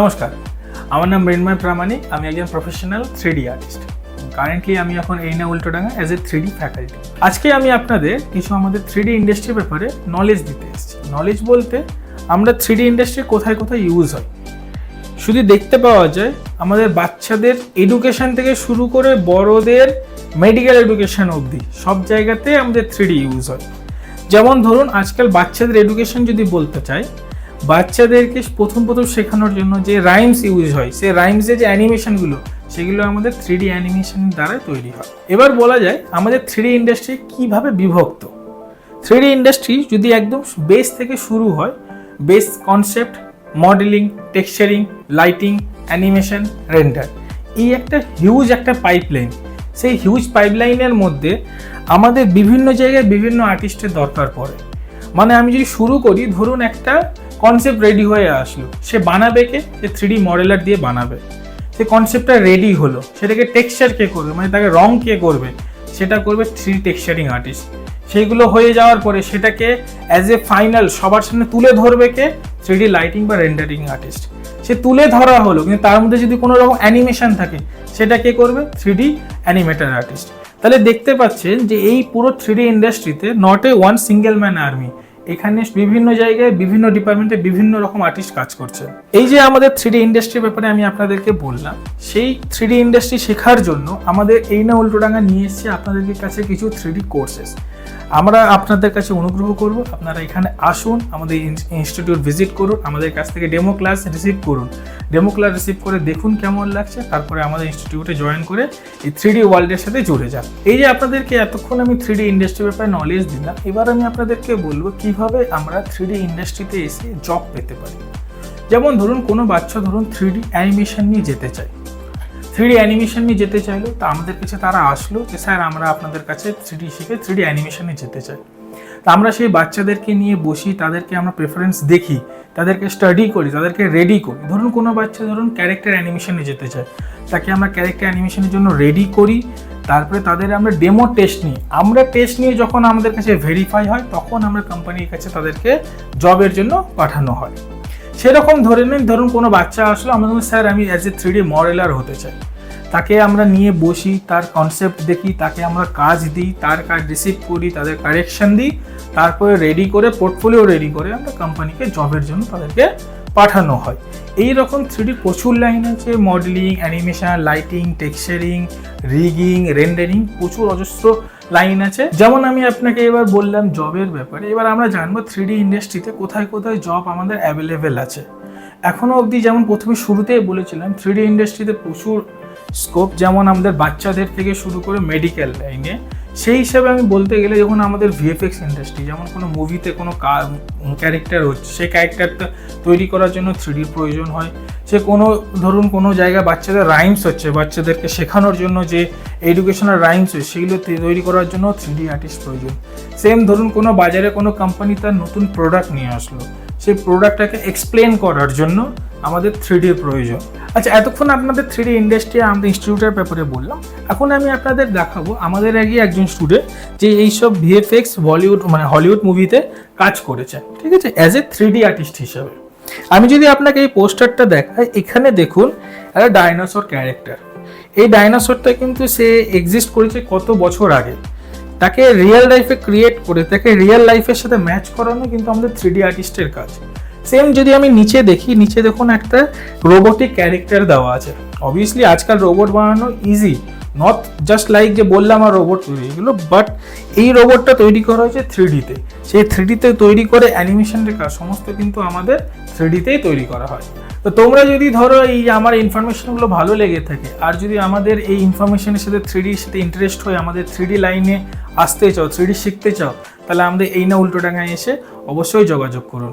নমস্কার, আমার নাম মৃন্ময় প্রামাণিক, আমি একজন professional three D artist currently আমি এখন এই না Ultadanga as a three D faculty আজকে আমি আপনাদের কিছু আমাদের থ্রি ডি ইন্ডাস্ট্রির ব্যাপারে নলেজ দিতে এসেছি। নলেজ বলতে আমরা থ্রি ডি ইন্ডাস্ট্রি কোথায় কোথায় ইউজ হয়। শুধু দেখতে পাওয়া যায়, আমাদের বাচ্চাদের এডুকেশন থেকে শুরু করে বড়দের মেডিকেল এডুকেশন অবধি সব জায়গাতে আমাদের থ্রি ডি ইউজ হয়। যেমন ধরুন, আজকাল বাচ্চাদের এডুকেশন যদি বলতে চাই বাচ্চাদেরকে প্রথম প্রথম শেখানোর জন্য যে রাইমস ইউজ হয় সেই রাইমসের যে অ্যানিমেশনগুলো সেগুলো আমাদের থ্রি ডি অ্যানিমেশন দ্বারা তৈরি হয়। এবার বলা যায়, আমাদের থ্রি ইন্ডাস্ট্রি কীভাবে বিভক্ত? থ্রি ইন্ডাস্ট্রি যদি একদম বেস থেকে শুরু হয় base concept modeling texturing lighting animation render এই একটা হিউজ একটা পাইপলাইন সেই হিউজ পাইপলাইনের মধ্যে আমাদের বিভিন্ন জায়গায় বিভিন্ন আর্টিস্টের দরকার পড়ে। মানে আমি যদি শুরু করি, ধরুন একটা কনসেপ্ট রেডি হয়ে আসলো। সে বানাবে কে? সে থ্রি মডেলার দিয়ে বানাবে। সে কনসেপ্টটা রেডি হলো। সেটাকে টেক্সচার কে করবে? মানে তাকে রং কে করবে? সেটা করবে থ্রি টেক্সচারিং আর্টিস্ট সেইগুলো হয়ে যাওয়ার পরে সেটাকে অ্যাজ এ ফাইনাল সবার সামনে তুলে ধরবে কে? থ্রি লাইটিং বা রেন্ডারিং আর্টিস্ট সে তুলে ধরা হলো, কিন্তু তার মধ্যে যদি কোনো রকম অ্যানিমেশন থাকে, সেটা কে করবে? থ্রি অ্যানিমেটার আর্টিস্ট তাহলে দেখতে পাচ্ছেন যে এই পুরো থ্রি ইন্ডাস্ট্রিতে not a one single man army এখানে বিভিন্ন জায়গায়, বিভিন্ন ডিপার্টমেন্টে বিভিন্ন রকম আর্টিস্ট কাজ করছে। এই যে আমাদের থ্রি ইন্ডাস্ট্রির ব্যাপারে আমি আপনাদেরকে বললাম, সেই থ্রি ইন্ডাস্ট্রি শেখার জন্য আমাদের এই না উল্টোডাঙ্গা নিয়ে এসছে আপনাদের কাছে কিছু থ্রি কোর্সেস আমরা আপনাদের কাছে অনুগ্রহ করব, আপনারা এখানে আসুন, আমাদের ইনস্টিটিউট ভিজিট করুন, আমাদের কাছ থেকে ডেমো ক্লাস রিসিভ করুন। ডেমো ক্লাস রিসিভ করে দেখুন কেমন লাগছে, তারপরে আমাদের ইনস্টিটিউটে জয়েন করে এই থ্রি ডি ওয়ার্ল্ডের সাথে জুড়ে যান। এই যে আপনাদেরকে এতক্ষণ আমি থ্রি ডি ইন্ডাস্ট্রির ব্যাপারে নলেজ দিলাম, এবার আমি আপনাদেরকে বলব কীভাবে আমরা থ্রি ডি ইন্ডাস্ট্রিতে এসে জব পেতে পারি। যেমন ধরুন, কোনো বাচ্চা ধরুন থ্রি ডি অ্যানিমেশন নিয়ে যেতে চায়। থ্রি অ্যানিমেশন নিয়ে যেতে চাইলো, তা আমাদের কাছে তারা আসলো যে, স্যার, আমরা আপনাদের কাছে থ্রি ডি শিখে থ্রি ডি অ্যানিমেশনে যেতে চাই। তা আমরা সেই বাচ্চাদেরকে নিয়ে বসি, তাদেরকে আমরা প্রেফারেন্স দেখি, তাদেরকে স্টাডি করি, তাদেরকে রেডি করি। ধরুন কোনো বাচ্চা ধরুন ক্যারেক্টার অ্যানিমেশনে যেতে চায়, তাকে আমরা ক্যারেক্টার অ্যানিমেশনের জন্য রেডি করি, তারপরে তাদের আমরা ডেমো টেস্ট নিই। আমরা টেস্ট নিয়ে যখন আমাদের কাছে ভেরিফাই হয়, তখন আমরা কোম্পানির কাছে তাদেরকে জবের জন্য পাঠানো হয়। সেরকম ধরে নিন ধরুন কোনো বাচ্চা আসলো বললাম, স্যার আমি as a three D modeler হতে চাই। তাকে আমরা নিয়ে বসি তার কনসেপ্ট দেখি তাকে আমরা কাজ দিই তার কাজ রিসিভ করি তাদের কারেকশন দিই তারপরে রেডি করে পোর্টফোলিও রেডি করে আমরা কোম্পানিকে জবের জন্য তাদেরকে পাঠানো হয়। এই রকম থ্রি প্রচুর লাইন আছে modeling animation lighting texturing rigging rendering প্রচুর অজস্র লাইন আছে। যেমন আমি আপনাকে এবার বললাম জবের ব্যাপারে, এবার আমরা জানব থ্রি ডি ইন্ডাস্ট্রিতে কোথায় কোথায় জব আমাদের অ্যাভেলেবেল আছে। এখনও অবধি যেমন প্রথমে শুরুতেই বলেছিলাম থ্রি ডি ইন্ডাস্ট্রিতে প্রচুর স্কোপ যেমন আমাদের বাচ্চাদের থেকে শুরু করে মেডিকেল লাইনে সেই হিসাবে আমি বলতে গেলে যখন আমাদের ভিএফএক্স ইন্ডাস্ট্রি যেমন কোনো মুভিতে কোনো ক্যারেক্টার হচ্ছে সেই ক্যারেক্টারটা তৈরি করার জন্য থ্রিডির প্রয়োজন হয়। সে কোনো, ধরুন কোনো জায়গায় বাচ্চাদের রাইমস হচ্ছে, বাচ্চাদেরকে শেখানোর জন্য যে এডুকেশনাল রাইমস হচ্ছে, সেগুলো তৈরি করার জন্য থ্রিডি আর্টিস্ট প্রয়োজন। সেম ধরুন কোনো বাজারে কোনো কোম্পানি তার নতুন প্রোডাক্ট নিয়ে আসলো। সেই প্রোডাক্টটাকে এক্সপ্লেন করার জন্য আমাদের থ্রিডির প্রয়োজন। আচ্ছা এতক্ষণ আপনাদের থ্রিডি ইন্ডাস্ট্রি আমাদের ইনস্টিটিউটের ব্যাপারে বললাম। এখন আমি আপনাদের দেখাবো, আমাদের আগে একজন স্টুডেন্ট যে এইসব ভিএফএক্স বলিউড মানে হলিউড মুভিতে কাজ করেছেন, ঠিক আছে? অ্যাজ এ থ্রিডি আর্টিস্ট হিসাবে। আমি যদি আপনাকে এই পোস্টারটা দেখাই, এখানে দেখুন, একটা ডাইনোসর ক্যারেক্টার এই ডাইনোসরটা কিন্তু সে এক্সিস্ট করেছে কত বছর আগে। তাকে রিয়েল লাইফে ক্রিয়েট করে, তাকে রিয়েল লাইফের সাথে ম্যাচ করানো কিন্তু আমাদের থ্রিডি আর্টিস্টের কাজ। সেম যদি আমি নিচে দেখি, নিচে দেখুন একটা রোবোটিক ক্যারেক্টার দেওয়া আছে। অবভিয়াসলি আজকাল রোবট বানানো ইজি নট জাস্ট লাইক যে বললাম আর রোবট তৈরি এগুলো বাট এই রোবটটা তৈরি করা হয়েছে থ্রিডিতে সেই থ্রিডিতে তৈরি করে অ্যানিমেশনের কাজ সমস্ত কিন্তু আমাদের থ্রিডিতেই তৈরি করা হয়। তো তোমরা যদি ধরো এই আমার ইনফরমেশনগুলো ভালো লেগে থাকে, আর যদি আমাদের এই ইনফরমেশনের সাথে থ্রিডির সাথে ইন্টারেস্ট হয়ে আমাদের থ্রিডি লাইনে আসতে চাও থ্রিডি শিখতে চাও, তাহলে আমাদের এই না উল্টোডাঙ্গায় এসে অবশ্যই যোগাযোগ করুন।